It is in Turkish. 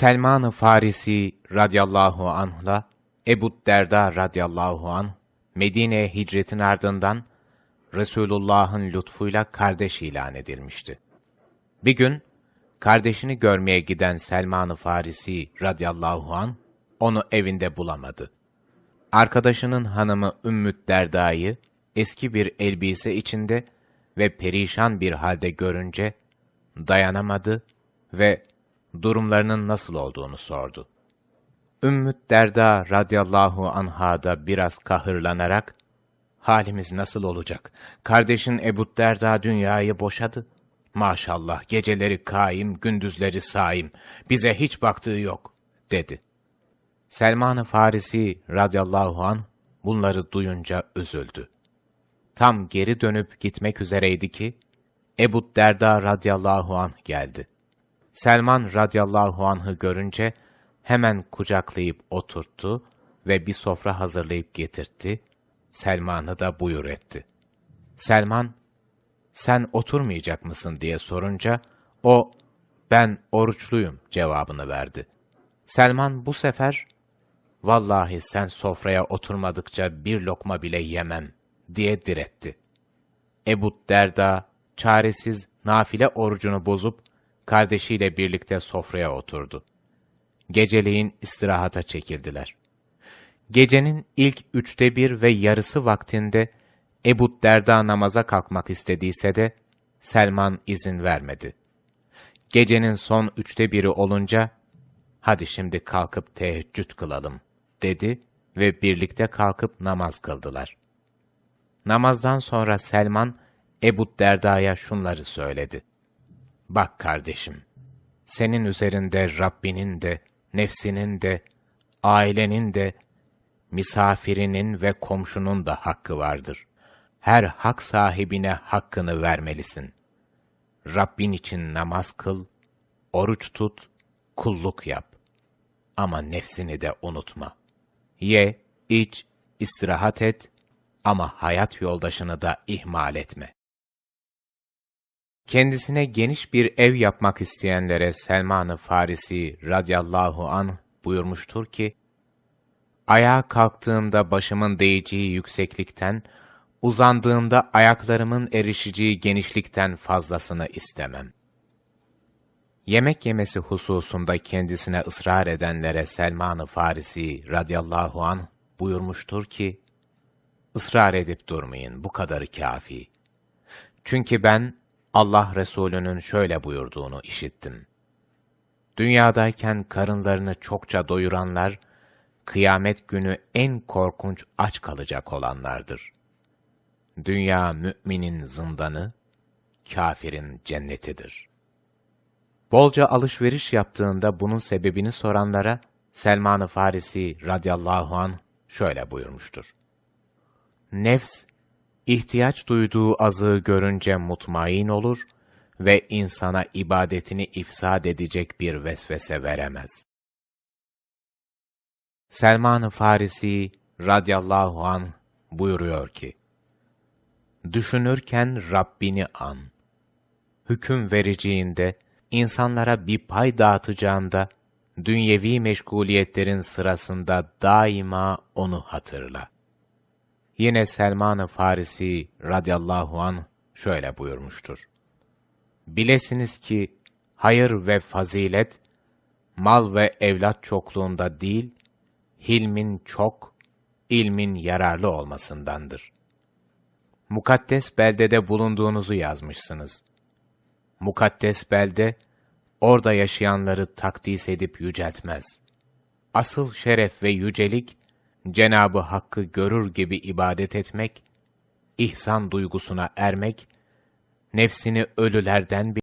Selman-ı Farisi radıyallahu anh'la Ebu Derda radıyallahu anh Medine'ye hicretin ardından Resulullah'ın lütfuyla kardeş ilan edilmişti. Bir gün kardeşini görmeye giden Selman-ı Farisi radıyallahu anh onu evinde bulamadı. Arkadaşının hanımı Ümmüt Derda'yı eski bir elbise içinde ve perişan bir halde görünce dayanamadı ve durumlarının nasıl olduğunu sordu. Ümmüt Derda radıyallahu anha da biraz kahırlanarak, halimiz nasıl olacak? Kardeşin Ebu Derda dünyayı boşadı. Maşallah geceleri kaim, gündüzleri saim, bize hiç baktığı yok, dedi. Selman-ı Farisi radıyallahu an bunları duyunca üzüldü. Tam geri dönüp gitmek üzereydi ki, Ebu Derda radıyallahu anh geldi. Selman radıyallahu anh'ı görünce hemen kucaklayıp oturttu ve bir sofra hazırlayıp getirtti. Selman'ı da buyur etti. Selman, sen oturmayacak mısın diye sorunca, o, ben oruçluyum cevabını verdi. Selman bu sefer, vallahi sen sofraya oturmadıkça bir lokma bile yemem diye diretti. Ebu Derda, çaresiz nafile orucunu bozup, kardeşiyle birlikte sofraya oturdu. Geceleyin istirahata çekildiler. Gecenin ilk üçte bir ve yarısı vaktinde Ebu Derda namaza kalkmak istediyse de Selman izin vermedi. Gecenin son üçte biri olunca, hadi şimdi kalkıp teheccüd kılalım, dedi ve birlikte kalkıp namaz kıldılar. Namazdan sonra Selman, Ebu Derda'ya şunları söyledi. Bak kardeşim, senin üzerinde Rabbinin de, nefsinin de, ailenin de, misafirinin ve komşunun da hakkı vardır. Her hak sahibine hakkını vermelisin. Rabbin için namaz kıl, oruç tut, kulluk yap. Ama nefsini de unutma. Ye, iç, istirahat et ama hayat yoldaşını da ihmal etme. Kendisine geniş bir ev yapmak isteyenlere Selman-ı Farisi radıyallahu an buyurmuştur ki, Ayağa kalktığımda başımın değeceği yükseklikten, uzandığımda ayaklarımın erişeceği genişlikten fazlasını istemem. Yemek yemesi hususunda kendisine ısrar edenlere Selman-ı Farisi radıyallahu an buyurmuştur ki, ısrar edip durmayın, bu kadarı kafi. Çünkü ben Allah Resulü'nün şöyle buyurduğunu işittim. Dünyadayken karınlarını çokça doyuranlar, kıyamet günü en korkunç aç kalacak olanlardır. Dünya müminin zindanı, kafirin cennetidir. Bolca alışveriş yaptığında bunun sebebini soranlara, Selman-ı Farisi radıyallahu an şöyle buyurmuştur. Nefs, ihtiyaç duyduğu azığı görünce mutmain olur ve insana ibadetini ifsad edecek bir vesvese veremez. Selman-ı Farisi radıyallahu an buyuruyor ki, Düşünürken Rabbini an. Hüküm vereceğinde, insanlara bir pay dağıtacağında, dünyevi meşguliyetlerin sırasında daima onu hatırla. Yine Selman-ı Farisi radıyallahu an şöyle buyurmuştur. Bilesiniz ki hayır ve fazilet mal ve evlat çokluğunda değil, hilmin çok, ilmin yararlı olmasındandır. Mukaddes beldede bulunduğunuzu yazmışsınız. Mukaddes belde, orada yaşayanları takdis edip yüceltmez. Asıl şeref ve yücelik, Cenabı Hakk'ı görür gibi ibadet etmek, ihsan duygusuna ermek, nefsini ölülerden bir